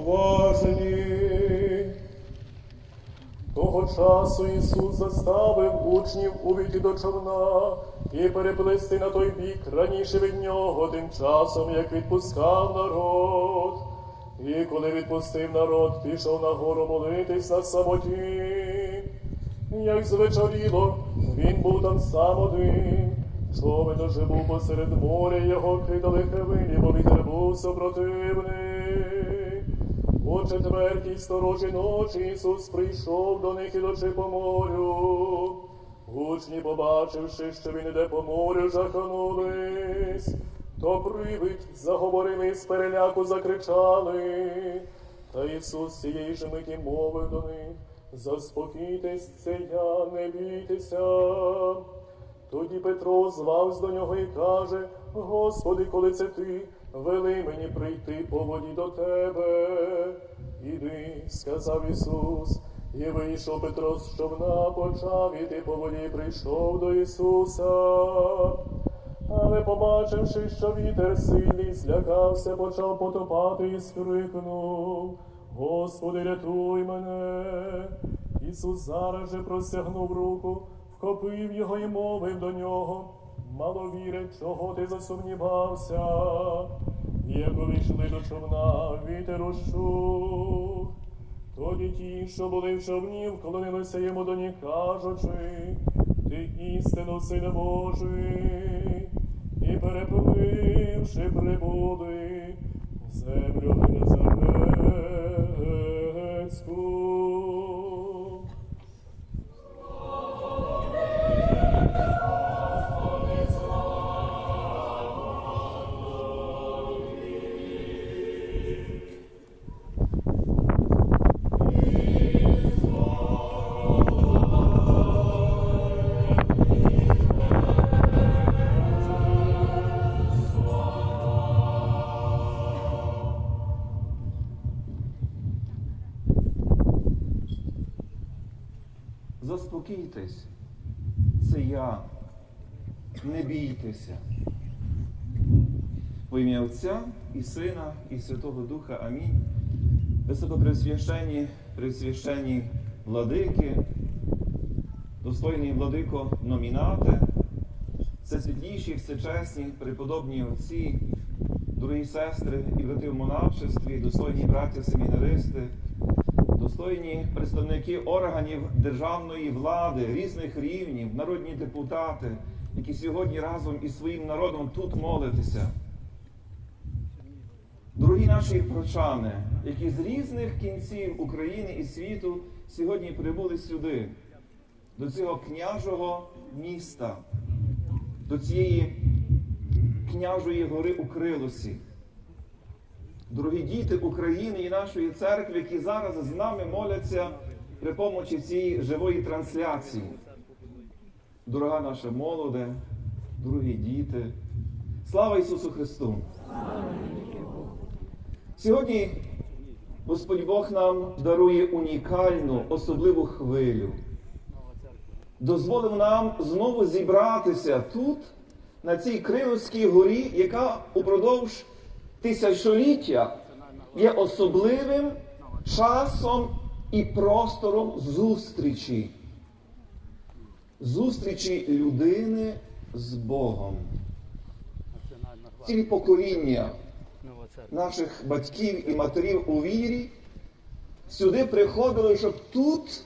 уважені. Того часу Ісус заставив учнів увійти до човна і переплисти на той бік раніше від нього, тим часом, як відпускав народ. І коли відпустив народ, пішов на гору молитись на самоті. Як звечоріло, він був там сам один. Човен уже був посеред моря, його кидали хвилі, бо вітер був супротивний. У четвертій сторожі ночі Ісус прийшов до них ідучи по морю. Учні, побачивши, що він іде по морю, жаханулись. То привид заговорили з переляку, закричали. Та Ісус цієї ж миті мовив до них, заспокійтесь, це я, не бійтеся. Тоді Петро звався до нього і каже: Господи, коли це ти, вели мені прийти по воді до тебе. Іди, сказав Ісус, і вийшов Петро з човна, почав іти по воді, прийшов до Ісуса. Але побачивши, що вітер сильний, злякався, почав потопати і скрикнув. Господи, рятуй мене. Ісус зараз же простягнув руку, вхопив його і мовив до нього. Маловіре, чого ти засумнівався? Як увійшли до човна, вітер ущух. Тоді ті, що були в човні, вклонилися йому до ніг, кажучи, ти істинно син Божий, і перепливши прибули в землю Генезарецьку. Заспокійтесь, це я. Не бійтеся. Во ім'я Отця і Сина, і Святого Духа. Амінь. Високопресвященні, пресвященні владики, достойний владико номінати, всесвітліші, всечесні, преподобні отці, дорогі сестри і брати в монашестві, достойні браття семінаристи, достойні представники органів державної влади різних рівнів, народні депутати, які сьогодні разом із своїм народом тут молитеся. Дорогі наші прочани, які з різних кінців України і світу сьогодні прибули сюди, до цього княжого міста, до цієї княжої гори у Крилосі. Дорогі діти України і нашої церкви, які зараз з нами моляться при помочі цієї живої трансляції. Дорога наша молоде, дорогі діти, слава Ісусу Христу! Сьогодні Господь Бог нам дарує унікальну, особливу хвилю. Дозволив нам знову зібратися тут, на цій Криловській горі, яка упродовж тисячоліття є особливим часом і простором зустрічі. Зустрічі людини з Богом. Цілі покоління наших батьків і матерів у вірі сюди приходили, щоб тут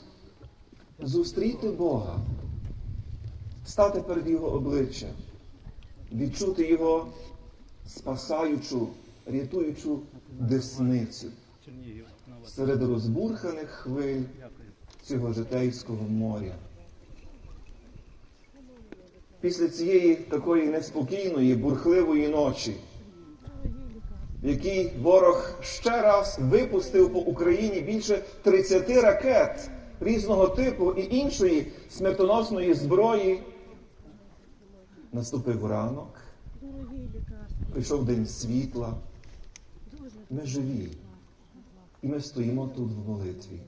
зустріти Бога, стати перед Його обличчям, відчути Його спасаючу, рятуючу десницю серед розбурханих хвиль цього житейського моря. Після цієї такої неспокійної, бурхливої ночі, в якій ворог ще раз випустив по Україні більше 30 ракет різного типу і іншої смертоносної зброї, наступив ранок, прийшов день світла. Ми живі. І ми стоїмо тут в молитві.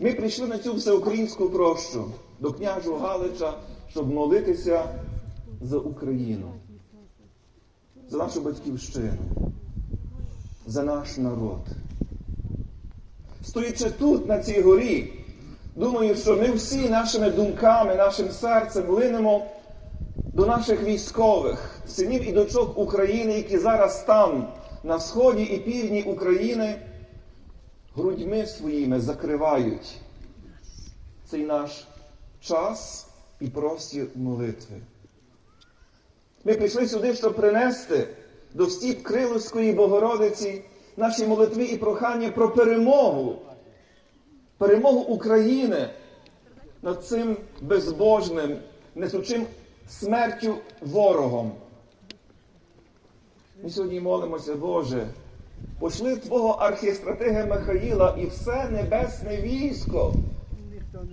Ми прийшли на цю всеукраїнську прощу до княжого Галича, щоб молитися за Україну, за нашу батьківщину, за наш народ. Стоячи тут, на цій горі, думаю, що ми всі нашими думками, нашим серцем линемо до наших військових, синів і дочок України, які зараз там, на сході і півдні України, грудьми своїми закривають цей наш час і простір молитви. Ми прийшли сюди, щоб принести до стіп Криловської Богородиці наші молитви і прохання про перемогу, перемогу України над цим безбожним, несучим смертю ворогом. Ми сьогодні молимося, Боже, пошли Твого архістратига Михаїла і все небесне військо.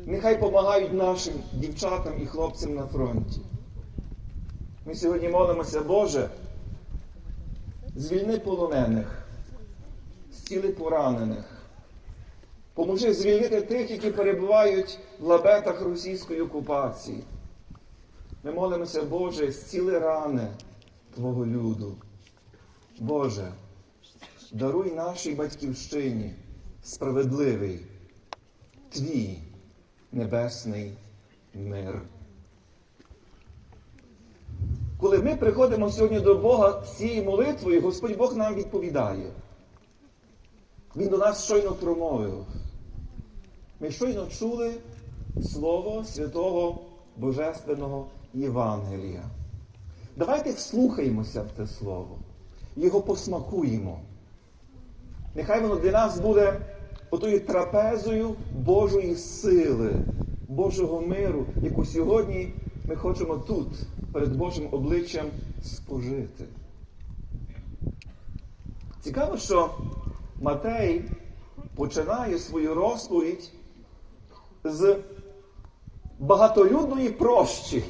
Нехай допомагають нашим дівчатам і хлопцям на фронті. Ми сьогодні молимося, Боже, звільни полонених, зціли поранених. Поможи звільнити тих, які перебувають в лабетах російської окупації. Ми молимося, Боже, зціли рани Твого люду. Боже, даруй нашій батьківщині справедливий Твій небесний мир. Коли ми приходимо сьогодні до Бога з цією молитвою, Господь Бог нам відповідає. Він до нас щойно промовив. Ми щойно чули Слово Святого Божественного Євангелія. Давайте вслухаємося в це Слово, його посмакуємо. Нехай воно для нас буде отою трапезою Божої сили, Божого миру, яку сьогодні ми хочемо тут, перед Божим обличчям, спожити. Цікаво, що Матей починає свою розповідь з багатолюдної прощі.